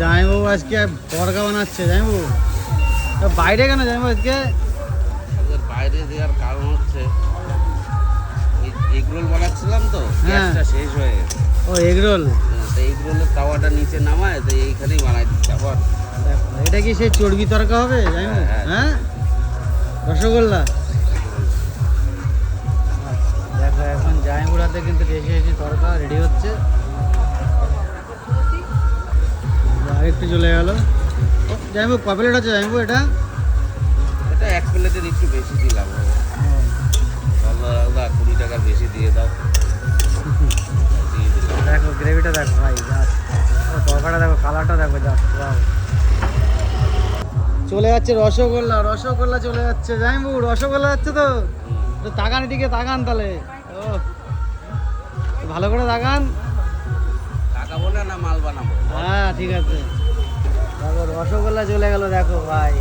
জামাইবাবু আজকে বর্গা বানাচ্ছে জামাইবাবু। তা বাইরে কেন জামাইবাবু আজকে? বাইরে দেওয়ার কারণ হচ্ছে ওই এগ রোল বানাচ্ছিলাম তো হ্যাঁ। গ্যাসটা শেষ হয়ে গেছে। ও এগরোল? হ্যাঁ, তো এগ রোলের তাওয়াটা নিচে নামায় তো এইখানেই বানাই দিচ্ছে আবার। এটা কি সেই চর্বি তরকা হবে জামাইবাবু? হ্যাঁ, হ্যাঁ। রসগোল্লা? দেখো এখন জামাইবুড়াতে কিন্তু এসে এসে তরকা রেডি চলে গেল। জামাইবাবু ক প্লেট আছে জামাইবাবু এটা? এটা এক প্লেটের একটু বেশি দিলাম। দাদা দাদা কুড়ি টাকার বেশি দিয়ে দাও। দেখো গ্রেভিটা দেখো ভাই তরকাটা দেখো কালারটা দেখো চলে যাচ্ছে রসগোল্লা রসগোল্লা চলে যাচ্ছে জাইমবু রসগোল্লা যাচ্ছে তো। তো তাকান এদিকে তাকান তাহলে। ও ভালো করে তাকান। টাকা বলে না মাল বানাবো? হ্যাঁ ঠিক আছে। দেখো, রসগোল্লা চলে গেল, দেখো ভাই।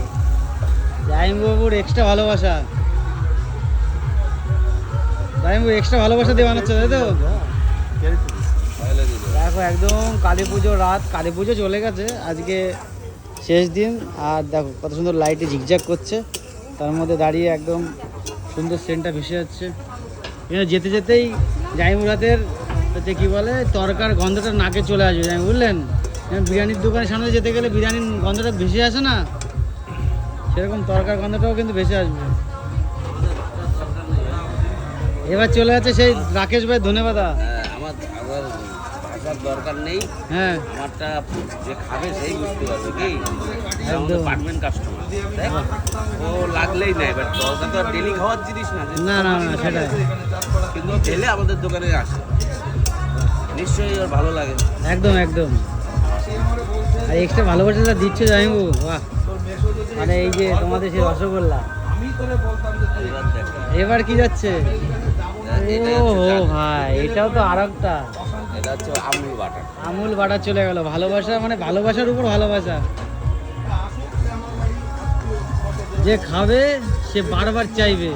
জাইমবাবুর এক্সট্রা ভালোবাসা। জাইমবু এক্সট্রা ভালোবাসা দিয়ে বানাচ্ছে, তাই তো? দেখো, একদম কালী পুজো রাত, কালী পুজো চলে গেছে, আজকে শেষ দিন, আর দেখো, কত সুন্দর লাইটে ঝিকঝাক করছে। তার মধ্যে দাঁড়িয়ে একদম সুন্দর সেন্টটা ভেসে যাচ্ছে। এখানে যেতে যেতেই জাইমুরাতের হচ্ছে কী বলে, তরকার গন্ধটা নাকে চলে আসবে জানি বুঝলেন? বিরিয়ানির দোকানের সামনে যেতে গেলে বিরিয়ানির গন্ধটা ভেসে আসে না সেরকম তরকার গন্ধটাও কিন্তু ভেসে আসবে। এবার চলে যাচ্ছে সেই রাকেশ ভাই ধন্যবাদা হ্যাঁ আমার আমার ভাষার দরকার নেই। হ্যাঁ। আমারটা যে খাবে সেই বুঝতে পারবে কি? কাস্টমার ও লাগলেই না এবার তো ডেলি খাওয়ার জিনিস না না না না সেটাই। কিন্তু আমাদের দোকানে আসে। নিশ্চয়ই ওর ভালো লাগে। একদম একদম। আর এক্সট্রা ভালোবাসাটা দিচ্ছে জানিবু বাহ। মানে এই যে তোমাদের সেই রসগোল্লা। এবার কি যাচ্ছে? ও ভাই এটাও তো আর একটা। আমুল বাটার আমুল বাটার চলে গেল ভালোবাসা মানে ভালোবাসার উপর ভালোবাসা। যে খাবে সে বারবার চাইবে।